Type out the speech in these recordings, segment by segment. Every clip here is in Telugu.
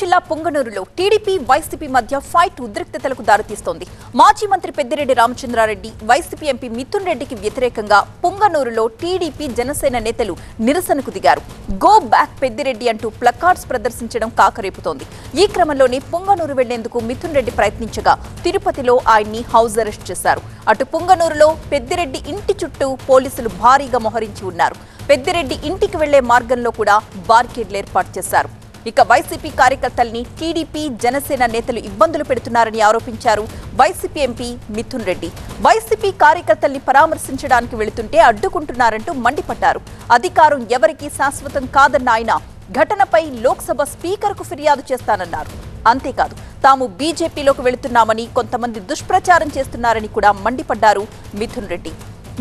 జిల్లా పొంగనూరులో టీడీపీ వైసీపీ మధ్య ఫైట్ ఉద్రిక్తతలకు దారితీస్తోంది. మాజీ మంత్రి పెద్దిరెడ్డి రామచంద్రారెడ్డి వైసీపీ ఎంపీ మిథున్ రెడ్డికి వ్యతిరేకంగా పొంగనూరులో టీడీపీ జనసేన నేతలు నిరసనకు దిగారు. గో బ్యాక్ పెద్దిరెడ్డి అంటూ ప్లకార్డ్స్ ప్రదర్శించడం కాకరేపుతోంది. ఈ క్రమంలోనే పొంగనూరు వెళ్ళేందుకు మిథున్ రెడ్డి ప్రయత్నించగా తిరుపతిలో ఆయన్ని హౌస్ అరెస్ట్ చేశారు. అటు పొంగనూరులో పెద్దిరెడ్డి ఇంటి చుట్టూ పోలీసులు భారీగా మోహరించి ఉన్నారు. పెద్దిరెడ్డి ఇంటికి వెళ్ళే మార్గంలో కూడా బార్కెడ్లు ఏర్పాటు చేశారు. ఇక వైసీపీ కార్యకర్తల్ని టీడీపీ జనసేన నేతలు ఇబ్బందులు పెడుతున్నారని ఆరోపించారు YCP MP Mithun Reddy. YCP కార్యకర్తల్ని పరామర్శించడానికి వెళుతుంటే అడ్డుకుంటున్నారంటూ మండిపడ్డారు. అధికారం ఎవరికీ శాశ్వతం కాదన్న ఆయన ఘటనపై లోక్సభ స్పీకర్కు ఫిర్యాదు చేస్తానన్నారు. అంతేకాదు తాము బీజేపీలోకి వెళుతున్నామని కొంతమంది దుష్ప్రచారం చేస్తున్నారని కూడా మండిపడ్డారు మిథున్ రెడ్డి.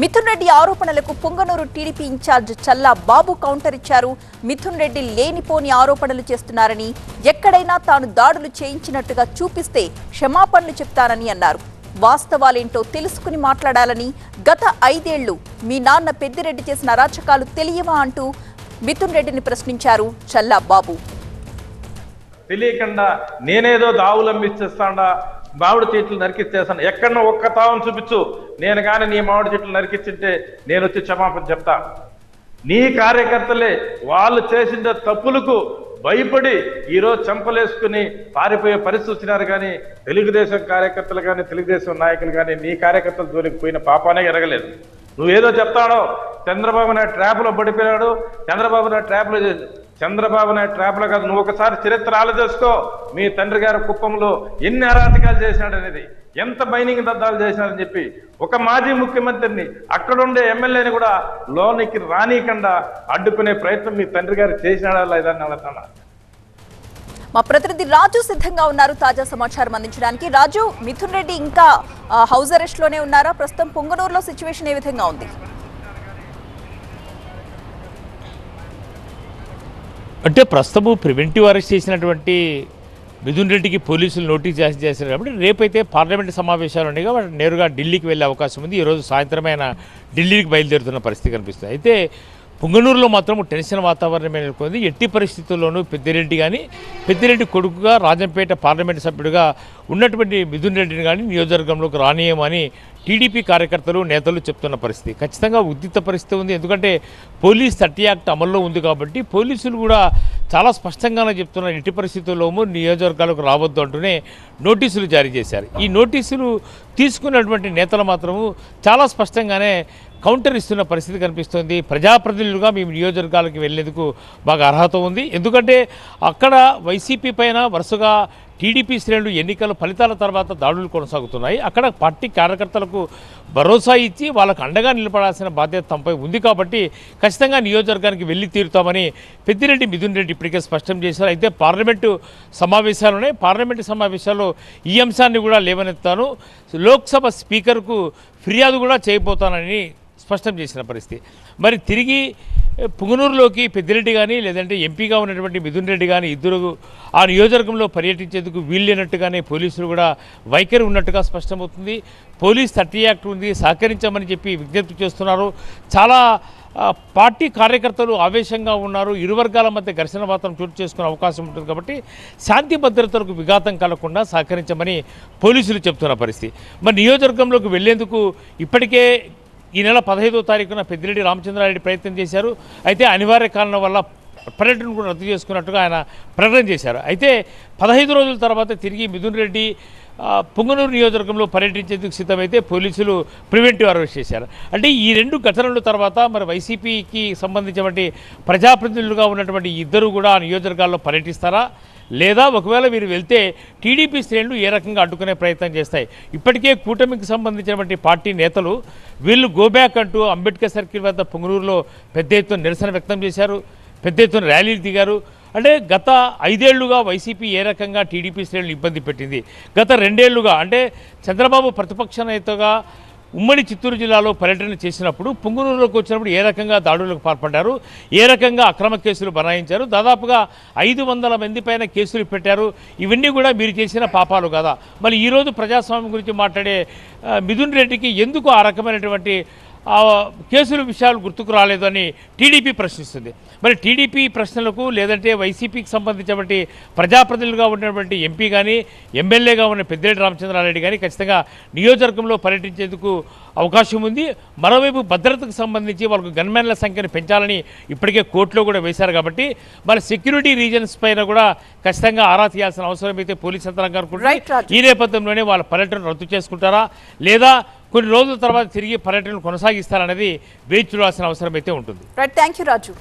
మిథున్ రెడ్డి ఆరోపణలకు Punganur TDP incharge Challa Babu counter ఇచ్చారు. మిథున్ రెడ్డి లేనిపోని ఆరోపణలు చేస్తున్నారని ఎక్కడైనా తాను దాడులు చేయించినట్టుగా చూపిస్తే క్షమాపణలు చెప్తానని అన్నారు. వాస్తవాలేంటో తెలుసుకుని మాట్లాడాలని గత ఐదేళ్ళు మీ నాన్న పెద్దిరెడ్డి చేసిన అరాచకాలు తెలియవా అంటూ మిథున్ రెడ్డిని ప్రశ్నించారు చల్లా బాబు. తెలియకుండా నేనేదో దావులంబిచ్చేస్తాడా మామిడి చెట్లు నరికిచ్చేస్తాను ఎక్కడన్నా ఒక్క తావును చూపించు. నేను కానీ నీ మామిడి చెట్లు నరికిచ్చింటే నేను వచ్చి క్షమాపణ చెప్తా. నీ కార్యకర్తలే వాళ్ళు చేసిన తప్పులకు భయపడి ఈరోజు చెంపలేసుకుని పారిపోయే పరిస్థితి వచ్చినారు కానీ తెలుగుదేశం కార్యకర్తలు కానీ తెలుగుదేశం నాయకులు కానీ నీ కార్యకర్తల జోలికి పోయిన పాపానే ఎరగలేదు. నువ్వేదో చెప్తాడో చంద్రబాబు నాయుడు ట్రాప్లో పడిపోయాడు. చంద్రబాబు నాయుడు ట్రాప్లో చంద్రబాబు నాయుడు ట్రాప్లో కాదు నువ్వు ఒకసారి చరిత్ర ఆలోచిస్తూ మీ తండ్రి గారి కుప్పంలో ఎన్ని అరాచకాలు చేసినాడు అనేది ఎంత మైనింగ్ దద్దాలు చేసినారని చెప్పి ఒక మాజీ ముఖ్యమంత్రిని అక్కడుండే ఎమ్మెల్యేని కూడా లోనికి రానీకుండా అడ్డుకునే ప్రయత్నం మీ తండ్రి గారు చేసినాడా లేదా అడుగుతున్నా. మా ప్రతినిధి రాజు సిద్ధంగా ఉన్నారు తాజా సమాచారం అందించడానికి. రాజు మిథున్ రెడ్డి ఇంకా హౌస్ అరెస్ట్లోనే ఉన్నారా? ప్రస్తుతం పొంగనూరులో సిచ్యువేషన్ ఏ విధంగా ఉంది? అంటే ప్రస్తుతము ప్రివెంటివ్ అరెస్ట్ చేసినటువంటి మిథున్ రెడ్డికి పోలీసులు నోటీస్ జారీ చేశారు కాబట్టి రేపైతే పార్లమెంట్ సమావేశాలు ఉన్నాయి కాబట్టి నేరుగా ఢిల్లీకి వెళ్ళే అవకాశం ఉంది. ఈరోజు సాయంత్రమే ఆయన ఢిల్లీకి బయలుదేరుతున్న పరిస్థితి కనిపిస్తుంది. అయితే పుంగనూరులో మాత్రం టెన్షన్ వాతావరణమే నెలకొంది ఎట్టి పరిస్థితుల్లోనూ పెద్దిరెడ్డి కానీ పెద్దిరెడ్డి కొడుకుగా రాజంపేట పార్లమెంట్ సభ్యుడిగా ఉన్నటువంటి మిథున్ రెడ్డిని కానీ నియోజకవర్గంలోకి రానియమని టీడీపీ కార్యకర్తలు నేతలు చెప్తున్న పరిస్థితి. ఖచ్చితంగా ఉద్రిక్త పరిస్థితి ఉంది. ఎందుకంటే పోలీస్ థర్టీ యాక్ట్ అమల్లో ఉంది కాబట్టి పోలీసులు కూడా చాలా స్పష్టంగానే చెప్తున్నారు. ఎట్టి పరిస్థితుల్లోమూ నియోజకవర్గాలకు రావద్దు అంటూనే నోటీసులు జారీ చేశారు. ఈ నోటీసులు తీసుకున్నటువంటి నేతలు మాత్రము చాలా స్పష్టంగానే కౌంటర్ ఇస్తున్న పరిస్థితి కనిపిస్తుంది. ప్రజాప్రతినిధులుగా మేము నియోజకవర్గాలకు వెళ్ళేందుకు బాగా అర్హత ఉంది. ఎందుకంటే అక్కడ వైసీపీ పైన వరుసగా టీడీపీ శ్రేణులు ఎన్నికల ఫలితాల తర్వాత దాడులు కొనసాగుతున్నాయి. అక్కడ పార్టీ కార్యకర్తలకు భరోసా ఇచ్చి వాళ్ళకు అండగా నిలబడాల్సిన బాధ్యత తమపై ఉంది కాబట్టి ఖచ్చితంగా నియోజకవర్గానికి వెళ్ళి తీరుతామని పెద్దిరెడ్డి మిథున్ రెడ్డి ఇప్పటికే స్పష్టం చేశారు. అయితే పార్లమెంటు సమావేశాలునే పార్లమెంటు సమావేశాల్లో ఈ అంశాన్ని కూడా లేవనెత్తాను. లోక్సభ స్పీకర్కు ఫిర్యాదు కూడా చేయబోతానని స్పష్టం చేసిన పరిస్థితి. మరి తిరిగి పుంగనూరులోకి పెద్దిరెడ్డి కానీ లేదంటే ఎంపీగా ఉన్నటువంటి మిథున్ రెడ్డి కానీ ఇద్దరు ఆ నియోజకవర్గంలో పర్యటించేందుకు వీల్లేనట్టుగానే పోలీసులు కూడా వైఖరి ఉన్నట్టుగా స్పష్టమవుతుంది. పోలీస్ థర్టీ యాక్ట్ ఉంది సహకరించమని చెప్పి విజ్ఞప్తి చేస్తున్నారు. చాలా పార్టీ కార్యకర్తలు ఆవేశంగా ఉన్నారు. ఇరు వర్గాల మధ్య ఘర్షణ వాతావరణం చోటు చేసుకునే అవకాశం ఉంటుంది కాబట్టి శాంతి భద్రతలకు విఘాతం కలగకుండా సహకరించమని పోలీసులు చెప్తున్న పరిస్థితి. మరి నియోజకవర్గంలోకి వెళ్ళేందుకు ఇప్పటికే ఈ నెల పదహైదో తారీఖున పెద్దిరెడ్డి రామచంద్రారెడ్డి ప్రయత్నం చేశారు. అయితే అనివార్య కారణం వల్ల పర్యటన కూడా రద్దు చేసుకున్నట్టుగా ఆయన ప్రకటన చేశారు. అయితే పదహైదు రోజుల తర్వాత తిరిగి మిథున్ రెడ్డి పొంగనూరు నియోజకవర్గంలో పర్యటించేందుకు సిద్ధమైతే పోలీసులు ప్రివెంటివ్ అరెస్ట్ చేశారు. అంటే ఈ రెండు ఘటనల తర్వాత మరి వైసీపీకి సంబంధించినటువంటి ప్రజాప్రతినిధులుగా ఉన్నటువంటి ఇద్దరు కూడా ఆ నియోజకవర్గాల్లో పర్యటిస్తారా? లేదా ఒకవేళ వీరు వెళ్తే టీడీపీ శ్రేణులు ఏ రకంగా అడ్డుకునే ప్రయత్నం చేస్తాయి? ఇప్పటికే కూటమికి సంబంధించినటువంటి పార్టీ నేతలు వీళ్ళు గోబ్యాక్ అంటూ అంబేద్కర్ సర్కిల్ వద్ద పొంగనూరులో పెద్ద ఎత్తున నిరసన వ్యక్తం చేశారు. పెద్ద ఎత్తున ర్యాలీలు దిగారు. అంటే గత ఐదేళ్ళుగా వైసీపీ ఏ రకంగా టీడీపీ శ్రేణులు ఇబ్బంది పెట్టింది? గత రెండేళ్ళుగా అంటే చంద్రబాబు ప్రతిపక్ష నేతగా ఉమ్మడి చిత్తూరు జిల్లాలో పర్యటన చేసినప్పుడు పుంగునూరులోకి వచ్చినప్పుడు ఏ రకంగా దాడులకు పాల్పడ్డారు? ఏ రకంగా అక్రమ కేసులు బనాయించారు? దాదాపుగా ఐదు వందల మంది పైన కేసులు పెట్టారు. ఇవన్నీ కూడా మీరు చేసిన పాపాలు కదా? మరి ఈరోజు ప్రజాస్వామ్యం గురించి మాట్లాడే మిథున్ రెడ్డికి ఎందుకు ఆ రకమైనటువంటి ఆ కేసుల విషయాలు గుర్తుకు రాలేదు అని టీడీపీ ప్రశ్నిస్తుంది. మరి టీడీపీ ప్రశ్నలకు లేదంటే వైసీపీకి సంబంధించినటువంటి ప్రజాప్రతినిధులుగా ఉన్నటువంటి ఎంపీ కానీ ఎమ్మెల్యేగా ఉన్న పెద్దిరెడ్డి రామచంద్రారెడ్డి కానీ ఖచ్చితంగా నియోజకవర్గంలో పర్యటించేందుకు అవకాశం ఉంది. మరోవైపు భద్రతకు సంబంధించి వాళ్ళకు గన్మెన్ల సంఖ్యను పెంచాలని ఇప్పటికే కోర్టులో కూడా వేశారు కాబట్టి మరి సెక్యూరిటీ రీజన్స్ పైన కూడా ఖచ్చితంగా ఆరా తీయాల్సిన అవసరం అయితే పోలీస్ యంత్రాంగం. ఈ నేపథ్యంలోనే వాళ్ళ పర్యటన రద్దు చేసుకుంటారా? లేదా కొన్ని రోజుల తర్వాత తిరిగి పర్యటనలు కొనసాగిస్తారనేది వేచి చూడాల్సిన అవసరం అయితే ఉంటుంది. Right thank you Raju